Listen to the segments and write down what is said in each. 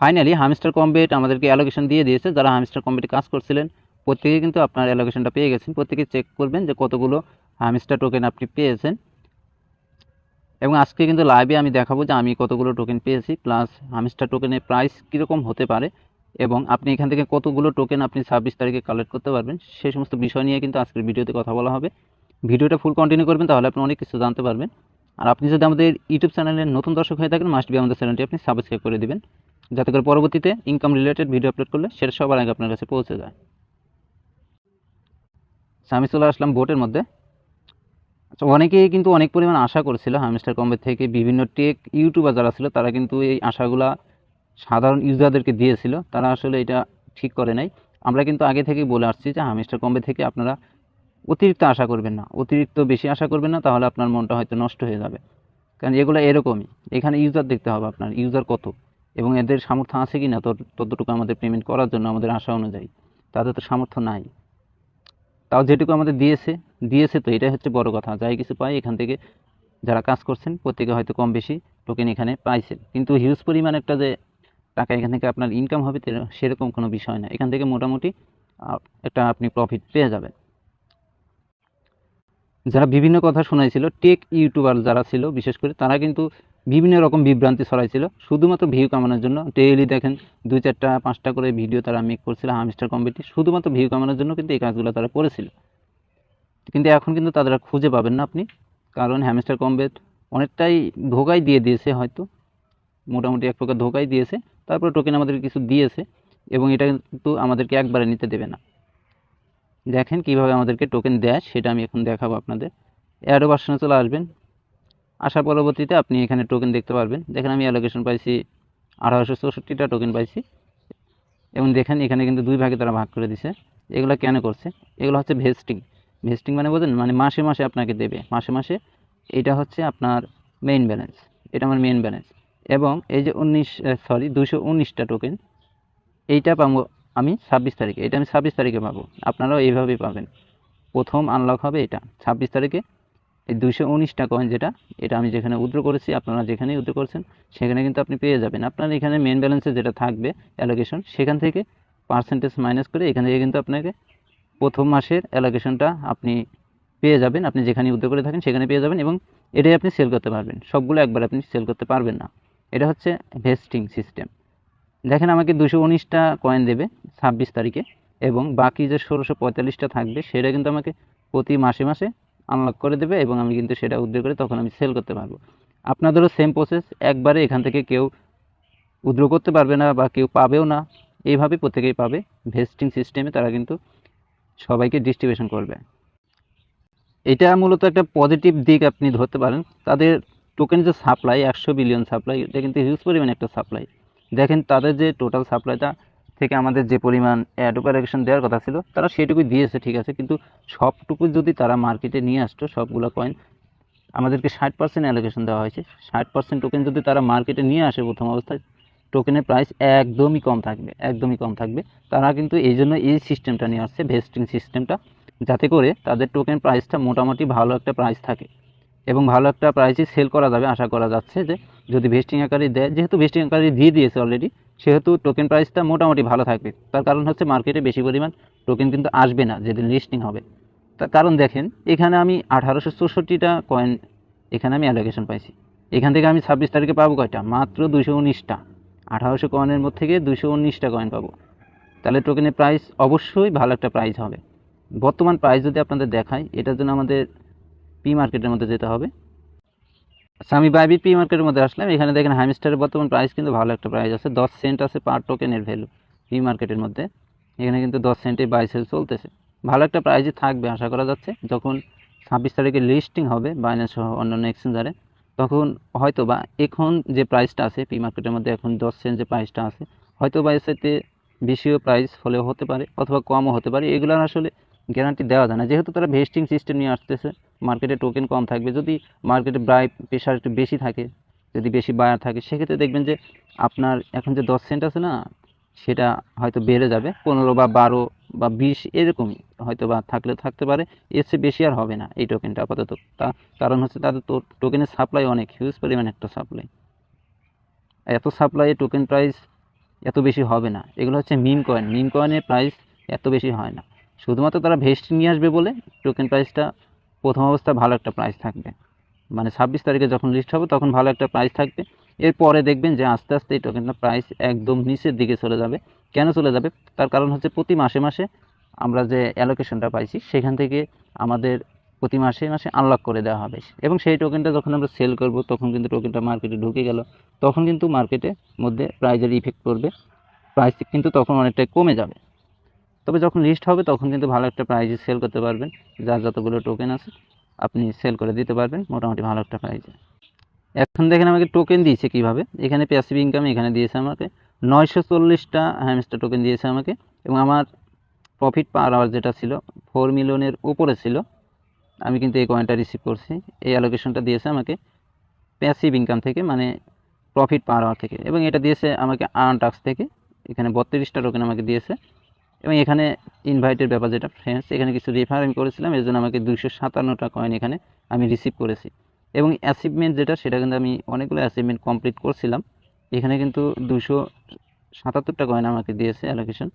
Finally hamster combat আমাদেরকে allocation দিয়ে দিয়েছে। যারা হামস্টার কম্বেটে কাজ করছিলেন, প্রত্যেকে কিন্তু আপনার অ্যালোকেশনটা পেয়ে গেছেন। প্রত্যেকে চেক করবেন যে কতগুলো হামস্টার টোকেন আপনি পেয়েছেন। এবং আজকে কিন্তু লাইভে আমি দেখাবো যে আমি কতগুলো টোকেন পেয়েছি প্লাস হামস্টার টোকেনের প্রাইস কীরকম হতে পারে। এবং আপনি এখান থেকে কতগুলো টোকেন আপনি ছাব্বিশ তারিখে কালেক্ট করতে পারবেন সেই সমস্ত বিষয় নিয়ে কিন্তু আজকের ভিডিওতে কথা বলা হবে। ভিডিওটা ফুল কন্টিনিউ করবেন, তাহলে আপনি অনেক কিছু জানতে পারবেন। আর আপনি যদি আমাদের ইউটিউব চ্যানেলের নতুন দর্শক হয়ে থাকেন মাস্ট বি আমাদের চ্যানেলটি আপনি সাবস্ক্রাইব করে দিবেন। যাতে করে পরবর্তীতে ইনকাম রিলেটেড ভিডিও আপলোড করলে সেটা সবার আগে আপনার কাছে পৌঁছে যায়। আচ্ছা, আমি আসলাম বোটের মধ্যে। আচ্ছা অনেকেই কিন্তু অনেক পরিমাণ আশা করছিল হামস্টার কম্বে থেকে বিভিন্ন টেক ইউটিউবার যারা ছিল তারা কিন্তু এই আশাগুলা সাধারণ ইউজারদেরকে দিয়েছিল। তারা আসলে এটা ঠিক করে নাই। আমরা কিন্তু আগে থেকেই বলে আসছি যে হামস্টার কম্বে থেকে আপনারা অতিরিক্ত আশা করবেন না। অতিরিক্ত বেশি আশা করবেন না তাহলে আপনার মনটা হয়তো নষ্ট হয়ে যাবে। কারণ এগুলো এরকমই। এখানে ইউজার দেখতে হবে আপনার। ইউজার কত? এবং এদের সামর্থ্য আছে কি না ততটুকু আমাদের পেমেন্ট করার জন্য, আমাদের আশা অনুযায়ী। তাদের তো সামর্থ্য নাই। তাও যেটুকু আমাদের দিয়েছে দিয়েছে তো এটাই হচ্ছে বড় কথা। যাই কিছু পাই এখান থেকে যারা কাজ করছেন, প্রত্যেকে হয়তো কম বেশি টোকেন এখানে পাইছেন। কিন্তু হিউজ পরিমাণ একটা যে টাকা এখান থেকে আপনার ইনকাম হবে সেরকম কোনো বিষয় না। এখান থেকে মোটামুটি একটা আপনি প্রফিট পেয়ে যাবেন। যারা বিভিন্ন কথা শোনাইছিল টেক ইউটিউবার যারা ছিল, বিশেষ করে তারা কিন্তু বিভিন্ন রকম বিভ্রান্তি ছড়াইছিল। শুধুমাত্র ভিউ কামানোর জন্য। ডেইলি দেখেন, দুই চারটা, পাঁচটা করে ভিডিও তারা মেক করছিল হামস্টার কম্পিটি শুধুমাত্র ভিউ কামানোর জন্য কিন্তু এই কাজগুলো তারা করেছিল। কিন্তু এখন কিন্তু তাদের খুঁজে পাবেন না আপনি। কারণ হ্যামস্টার কম্বেট অনেকটাই ধোকাই দিয়ে দিয়েছে হয়তো। মোটামুটি এক প্রকার ধোকাই দিয়েছে। তারপরে টোকেন আমাদের কিছু দিয়েছে এবং এটা কিন্তু আমাদেরকে একবারে নিতে দেবে না। দেখেন কীভাবে আমাদেরকে টোকেন দেয়, সেটা আমি এখন দেখাবো আপনাদের। অ্যাডো ভার্সনে চলে আসবেন। আসার পরবর্তীতে আপনি এখানে টোকেন দেখতে পারবেন। দেখেন আমি অ্যালোকেশন পাইছি আঠারোশো চৌষট্টিটা টোকেন পাইছি। এবং দেখেন এখানে কিন্তু দুই ভাগে তারা ভাগ করে দিছে। এগুলো কেন করছে? এগুলো হচ্ছে ভেস্টিং ভেস্টিং মানে বোঝেন? মানে মাসে মাসে আপনাকে দেবে। মাসে মাসে এটা হচ্ছে আপনার মেইন ব্যালেন্স এটা আমার মেইন ব্যালেন্স এবং এই যে উনিশ সরি দুশো উনিশটা টোকেন এইটা পাবো আমি ছাব্বিশ তারিখে। এটা আমি ছাব্বিশ তারিখে পাবো। আপনারাও এইভাবেই পাবেন। প্রথম আনলক হবে এটা। ছাব্বিশ তারিখে এই দুশো উনিশটা কয়েন যেটা, এটা আমি যেখানে উদ্র করেছি, আপনারা যেখানেই উদ্র করছেন, সেখানে কিন্তু আপনি পেয়ে যাবেন। আপনার এখানে মেন ব্যালেন্সে যেটা থাকবে অ্যালোকেশন সেখান থেকে পার্সেন্টেজ মাইনাস করে এখান থেকে কিন্তু আপনাকে প্রথম মাসের অ্যালোকেশনটা আপনি পেয়ে যাবেন। আপনি যেখানে উদ্র করে থাকেন, সেখানে পেয়ে যাবেন এবং এটাই আপনি সেল করতে পারবেন। সবগুলো একবার আপনি সেল করতে পারবেন না। এটা হচ্ছে ভেস্টিং সিস্টেম দেখেন আমাকে দুশো উনিশটা কয়েন দেবে ছাব্বিশ তারিখে এবং বাকি যে ষোলোশো পঁয়তাল্লিশটা থাকবে, সেটা কিন্তু আমাকে প্রতি মাসে মাসে আনলক করে দেবে এবং আমি কিন্তু সেটা উদ্ধার করে তখন আমি সেল করতে পারব। আপনাদেরও সেম প্রসেস একবারে এখান থেকে কেউ উদ্র করতে পারবে না বা কেউ পাবেও না। এইভাবে প্রত্যেকেই পাবে। ভেস্টিং সিস্টেমে তারা কিন্তু সবাইকে ডিস্ট্রিবিউশন করবে। এটা মূলত একটা পজিটিভ দিক আপনি ধরতে পারেন। তাদের টোকেন যে সাপ্লাই একশো বিলিয়ন সাপ্লাই এটা কিন্তু হিউজ পরিমাণ একটা সাপ্লাই দেখেন তাদের যে টোটাল সাপ্লাইটা থেকে আমাদের যে পরিমাণ অ্যাডোপ অ্যালোকেশন দেওয়ার কথা ছিল, তারা সেটুকুই দিয়েছে, ঠিক আছে? কিন্তু সবটুকু যদি তারা মার্কেটে নিয়ে আসতো, সবগুলো কয়েন আমাদেরকে ষাট পার্সেন্ট অ্যালোকেশন দেওয়া হয়েছে। ষাট পার্সেন্ট টোকেন যদি তারা মার্কেটে নিয়ে আসে প্রথম অবস্থায় টোকেনের প্রাইস একদমই কম থাকবে, একদমই কম থাকবে। তারা কিন্তু এই জন্য এই সিস্টেমটা নিয়ে আসছে ভেস্টিং সিস্টেমটা যাতে করে তাদের টোকেন প্রাইসটা মোটামুটি ভালো একটা প্রাইস থাকে। এবং ভালো একটা প্রাইসে সেল করা যাবে, আশা করা যাচ্ছে যে যদি ভেস্টিং আকারে দেয়, যেহেতু ভেস্টিং আকারে দিয়ে দিয়েছে অলরেডি সেহেতু টোকেন প্রাইসটা মোটামুটি ভালো থাকবে। তার কারণ হচ্ছে মার্কেটে বেশি পরিমাণ টোকেন কিন্তু আসবে না, যেদিন লিস্টিং হবে। তার কারণ দেখেন, এখানে আমি আঠারোশো চৌষট্টিটা কয়েন এখানে আমি অ্যালোকেশন পাইছি। এখান থেকে আমি ছাব্বিশ তারিখে পাবো কয়টা? মাত্র দুশো উনিশটা। আঠারোশো কয়েনের মধ্যে থেকে দুশো উনিশটা কয়েন পাবো। তাহলে টোকেনের প্রাইস অবশ্যই ভালো একটা প্রাইস হবে। বর্তমান প্রাইস যদি আপনাদের দেখাই, এটার জন্য আমাদের পি মার্কেটের মধ্যে যেতে হবে। আচ্ছা আমি বাইবিট পি মার্কেটের মধ্যে আসলাম। এখানে দেখেন হাইমিস্টারের বর্তমান প্রাইস কিন্তু ভালো একটা প্রাইস আছে। দশ সেন্ট আছে পার টোকেনের ভ্যালু পি মার্কেটের মধ্যে। এখানে কিন্তু দশ সেন্টে বাই সেল চলতেছে। ভালো একটা প্রাইজে থাকবে আশা করা যাচ্ছে। যখন ছাব্বিশ তারিখে লিস্টিং হবে বাইন্যান্স সহ অন্যান্য এক্সচেঞ্জারে তখন হয়তো বা এখন যে প্রাইসটা আছে পি মার্কেটের মধ্যে এখন দশ সেন্ট যে প্রাইসটা আছে হয়তো বা এর বেশিও প্রাইস হলেও হতে পারে অথবা কমও হতে পারে। এগুলোর আসলে গ্যারান্টি দেওয়া যায় না। যেহেতু তারা ভেস্টিং সিস্টেম নিয়ে আসতেছে মার্কেটে টোকেন কম থাকবে। যদি মার্কেটে ব্রাই প্রেশার একটু বেশি থাকে, যদি বেশি বায়ার থাকে, সেক্ষেত্রে দেখবেন যে আপনার এখন যে দশ সেন্ট আছে না, সেটা হয়তো বেড়ে যাবে। পনেরো বা বারো বা বিশ এরকমই হয়তো বা থাকলে থাকতে পারে। এর চেয়ে বেশি আর হবে না এই টোকেনটা আপাতত। তা কারণ হচ্ছে তাদের তো টোকেনের সাপ্লাই অনেক হিউজ পরিমাণ একটা সাপ্লাই এত সাপ্লাই টোকেন প্রাইস এত বেশি হবে না। এগুলো হচ্ছে মিম কয়েন মিম কয়েনের প্রাইস এত বেশি হয় না। শুধুমাত্র তারা ভেস্ট নিয়ে আসবে বলে টোকেন প্রাইসটা প্রথম অবস্থায় ভালো একটা প্রাইস থাকবে। মানে ছাব্বিশ তারিখে যখন লিস্ট হবে তখন ভালো একটা প্রাইস থাকবে। এরপরে দেখবেন যে আস্তে আস্তে এই টোকেনটা প্রাইস একদম নিচের দিকে চলে যাবে। কেন চলে যাবে? তার কারণ হচ্ছে প্রতি মাসে মাসে আমরা যে অ্যালোকেশনটা পাইছি সেখান থেকে আমাদের প্রতি মাসে মাসে আনলক করে দেওয়া হবে। এবং সেই টোকেনটা যখন আমরা সেল করব তখন কিন্তু টোকেনটা মার্কেটে ঢুকে গেল। তখন কিন্তু মার্কেটের মধ্যে প্রাইজের ইফেক্ট পড়বে। প্রাইস কিন্তু তখন অনেকটাই কমে যাবে। তবে যখন লিস্ট হবে, তখন কিন্তু ভালো একটা প্রাইজে সেল করতে পারবেন। যার যতগুলো টোকেন আছে, আপনি সেল করে দিতে পারবেন। মোটামুটি ভালো একটা প্রাইজে এখন দেখেন আমাকে টোকেন দিয়েছে কীভাবে? এখানে প্যাসিভ ইনকাম এখানে দিয়েছে আমাকে। নয়শো চল্লিশটা হ্যামস্টার টোকেন দিয়েছে আমাকে। এবং আমার প্রফিট পার আওয়ার যেটা ছিল ফোর মিলিয়নের উপরে ছিল। আমি কিন্তু এই কয়েনটা রিসিভ করছি। এই অ্যালোকেশনটা দিয়েছে আমাকে প্যাসিভ ইনকাম থেকে মানে প্রফিট পার আওয়ার থেকে। এবং এটা দিয়েছে আমাকে আর্ন টাক্স থেকে। এখানে বত্রিশটা টোকেন আমাকে দিয়েছে। এবং এখানে ইনভাইটের ব্যাপার যেটা ফ্রেন্ডস এখানে কিছু রেফার আমি করেছিলাম, এর জন্য আমাকে দুইশো সাতান্নটা কয়েন এখানে আমি রিসিভ করেছি। এবং অ্যাচিভমেন্ট যেটা, সেটা কিন্তু আমি অনেকগুলো অ্যাচিভমেন্ট কমপ্লিট করছিলাম। এখানে কিন্তু দুশো সাতাত্তরটা কয়েন আমাকে দিয়েছে অ্যালোকেশন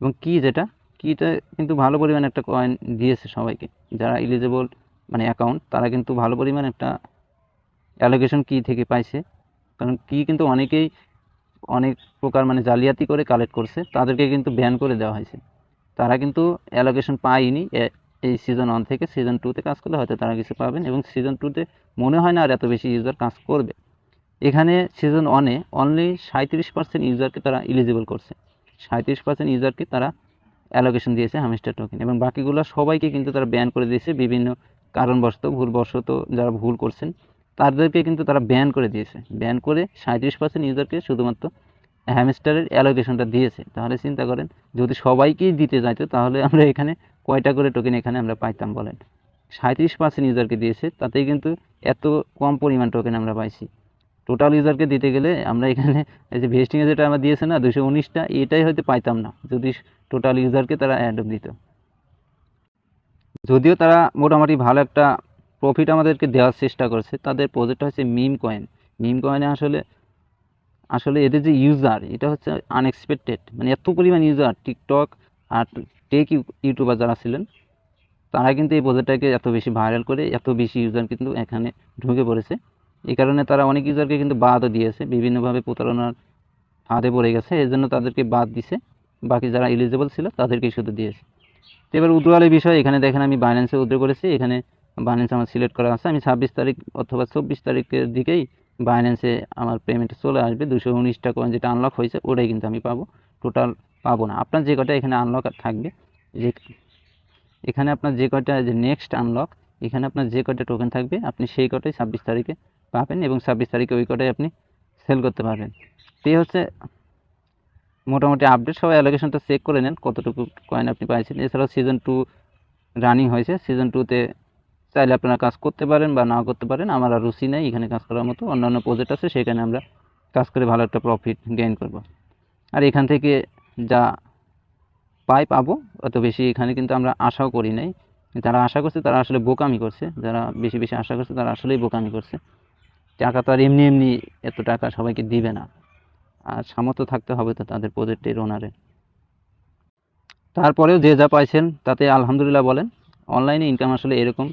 এবং কি যেটা, কিটা কিন্তু ভালো পরিমাণে একটা কয়েন দিয়েছে সবাইকে। যারা এলিজেবল মানে অ্যাকাউন্ট তারা কিন্তু ভালো পরিমাণ একটা অ্যালোকেশন কি থেকে পাইছে। কারণ কি কিন্তু অনেকেই অনেক প্রকার মানে জালিয়াতি করে কালেক্ট করছে। তাদেরকে কিন্তু ব্যান করে দেওয়া হয়েছে। তারা কিন্তু অ্যালোকেশন পায়নি এই সিজন ওয়ান থেকে সিজন টুতে কাজ করলে হয়তো তারা কিছু পাবেন এবং সিজন টুতে মনে হয় না আর এত বেশি ইউজার কাজ করবে। এখানে সিজন ওয়ানে অনলি সাঁত্রিশ পার্সেন্ট ইউজারকে তারা এলিজিবল করছে। সাঁত্রিশ পার্সেন্ট ইউজারকে তারা অ্যালোকেশন দিয়েছে হামিস্টার টোকেন এবং বাকিগুলো সবাইকে কিন্তু তারা ব্যান করে দিয়েছে। বিভিন্ন কারণবশত, ভুলবশত যারা ভুল করছেন তাদেরকে কিন্তু তারা ব্যান করে দিয়েছে। ব্যান করে সাঁত্রিশ পার্সেন্ট ইউজারকে শুধুমাত্র হ্যামস্টারের অ্যালোকেশনটা দিয়েছে। তাহলে চিন্তা করেন, যদি সবাইকেই দিতে যাইতো, তাহলে আমরা এখানে কয়টা করে টোকেন এখানে আমরা পাইতাম বলেন? সাঁত্রিশ পার্সেন্ট ইউজারকে দিয়েছে, তাতেই কিন্তু এত কম পরিমাণ টোকেন আমরা পাইছি। টোটাল ইউজারকে দিতে গেলে আমরা এখানে এই যে ভেস্টিংয়ে যেটা আমরা দিয়েছে না দুশো উনিশটা, এটাই হয়তো পাইতাম না, যদি টোটাল ইউজারকে তারা অ্যাড দিত। যদিও তারা মোটামুটি ভালো একটা প্রফিট আমাদেরকে দেওয়ার চেষ্টা করছে। তাদের প্রজেক্টটা হচ্ছে মিম কয়েন মিম কয়েনে আসলে আসলে এদের যে ইউজার এটা হচ্ছে আনএক্সপেক্টেড মানে এত পরিমাণ ইউজার টিকটক আর টেক ইউটিউবার যারা ছিলেন, তারা কিন্তু এই প্রজেক্টটাকে এত বেশি ভাইরাল করে, এত বেশি ইউজার কিন্তু এখানে ঢুকে পড়েছে। এই কারণে তারা অনেক ইউজারকে কিন্তু বাদও দিয়েছে, বিভিন্নভাবে প্রতারণার ফাঁদে পড়ে গেছে, এই জন্য তাদেরকে বাদ দিছে। বাকি যারা এলিজিবল ছিল, তাদেরকেই শুধু দিয়েছে। এবার উদ্রোয়ালের বিষয়, এখানে দেখেন আমি বাইন্যান্সে উদ্রো করেছি। এখানে বাইন্যান্স আমার সিলেক্ট করা আছে। আমি ছাব্বিশ তারিখ অথবা চব্বিশ তারিখের দিকেই বাইন্যান্সে আমার পেমেন্ট চলে আসবে। দুশো উনিশটা কয়েন যেটা আনলক হয়েছে, ওটাই কিন্তু আমি পাবো। টোটাল পাবো না। আপনার যে কটা এখানে আনলক থাকবে, যে এখানে আপনার যে কয়টা যে নেক্সট আনলক এখানে আপনার যে কটা টোকেন থাকবে, আপনি সেই কটাই ছাব্বিশ তারিখে পাবেন এবং ছাব্বিশ তারিখে ওই কটাই আপনি সেল করতে পারবেন। তো হচ্ছে মোটামুটি আপডেট সবাই অ্যালোকেশনটা চেক করে নেন কতটুকু কয়েন আপনি পাইছেন। এছাড়াও সিজন টু রানিং হয়েছে। সিজন টুতে চাইলে আপনারা কাজ করতে পারেন বা না করতে পারেন, আমার আর রুচি নেই এখানে কাজ করার মতো। অন্যান্য প্রজেক্ট আছে, সেখানে আমরা কাজ করে ভালো একটা প্রফিট গেইন করব। আর এখান থেকে যা পাই পাবো, অত বেশি এখানে কিন্তু আমরা আশাও করি নাই। যারা আশা করছে তারা আসলে বোকামি করছে। যারা বেশি বেশি আশা করছে তারা আসলেই বোকামি করছে। টাকা তো আর এমনি এমনি এত টাকা সবাইকে দিবে না। আর সামর্থ্য থাকতে হবে তো তাদের প্রজেক্টের ওনারে তারপরেও যে যা পাইছেন তাতে আলহামদুলিল্লাহ বলেন অনলাইনে ইনকাম আসলে এরকম।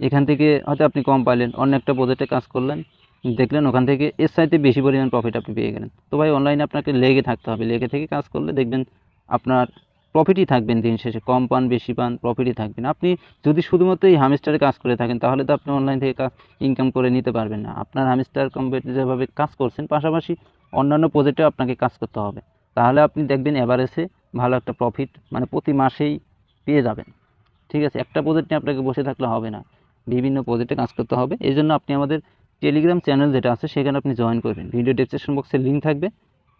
এখান থেকে হয়তো আপনি কম পাইলেন, অন্য একটা প্রজেক্টে কাজ করলেন, দেখলেন ওখান থেকে এর চাইতে বেশি পরিমাণ প্রফিট আপনি পেয়ে গেলেন। তো ভাই অনলাইনে আপনাকে লেগে থাকতে হবে। লেগে থেকে কাজ করলে দেখবেন আপনার প্রফিটই থাকবেন দিন শেষে। কম পান, বেশি পান প্রফিটই থাকবেন আপনি যদি শুধুমাত্র এই হামিস্টারে কাজ করে থাকেন, তাহলে তো আপনি অনলাইন থেকে ইনকাম করে নিতে পারবেন না। আপনার হামিস্টার কোম্পানি যেভাবে কাজ করছেন, পাশাপাশি অন্যান্য প্রজেক্টে আপনাকে কাজ করতে হবে। তাহলে আপনি দেখবেন এভারেজে ভালো একটা প্রফিট মানে প্রতি মাসেই পেয়ে যাবেন। ঠিক আছে? একটা প্রজেক্ট নিয়ে আপনাকে বসে থাকলে হবে না। বিভিন্ন প্রজেক্টে কাজ করতে হবে। এই জন্য আপনি আমাদের টেলিগ্রাম চ্যানেল যেটা আছে, সেখানে আপনি জয়েন করবেন। ভিডিও ডেসক্রিপশন বক্সে লিঙ্ক থাকবে।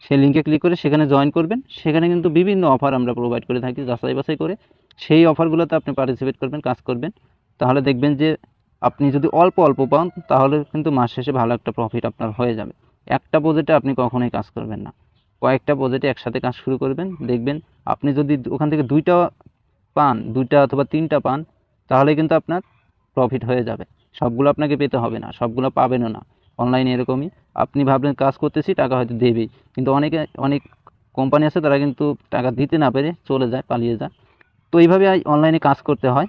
সেই লিঙ্কে ক্লিক করে সেখানে জয়েন করবেন। সেখানে কিন্তু বিভিন্ন অফার আমরা প্রোভাইড করে থাকি যাচাই বাছাই করে। সেই অফারগুলোতে আপনি পার্টিসিপেট করবেন, কাজ করবেন। তাহলে দেখবেন যে আপনি যদি অল্প অল্প পান, তাহলে কিন্তু মাস শেষে ভালো একটা প্রফিট আপনার হয়ে যাবে। একটা প্রজেক্টে আপনি কখনোই কাজ করবেন না। কয়েকটা প্রজেক্টে একসাথে কাজ শুরু করবেন। দেখবেন আপনি যদি ওখান থেকে দুইটা পান, দুইটা অথবা তিনটা পান, তাহলে কিন্তু আপনার প্রফিট হয়ে যাবে। সবগুলো আপনাকে পেতে হবে না, সবগুলো পাবেনও না। অনলাইনে এরকমই। আপনি ভাবলেন কাজ করতেছি, টাকা হয়তো দেবেই। কিন্তু অনেকে, অনেক কোম্পানি আছে, তারা কিন্তু টাকা দিতে না পেরে চলে যায়, পালিয়ে যায়। তো এইভাবে অনলাইনে কাজ করতে হয়।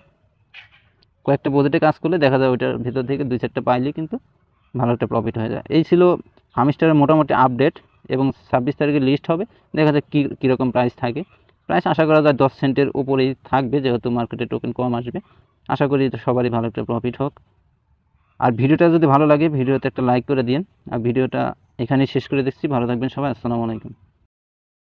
কয়েকটা প্রজেক্টে কাজ করলে দেখা যায় ওইটার ভিতর থেকে দুই চারটা পাইলে কিন্তু ভালো একটা প্রফিট হয়ে যায়। এই ছিল হামিস্টারের মোটামুটি আপডেট এবং ছাব্বিশ তারিখে লিস্ট হবে। দেখা যাক কী, কীরকম প্রাইস থাকে। প্রাইস আশা করা যায় দশ সেন্টের উপরেই থাকবে, যেহেতু মার্কেটে টোকেন কম আসবে। আশা করি এটা সবারই ভালো একটা প্রফিট হোক। আর ভিডিওটা যদি ভালো লাগে, ভিডিওতে একটা লাইক করে দিন আর ভিডিওটা এখানেই শেষ করে দিচ্ছি ভালো থাকবেন সবাই। আসসালামু আলাইকুম।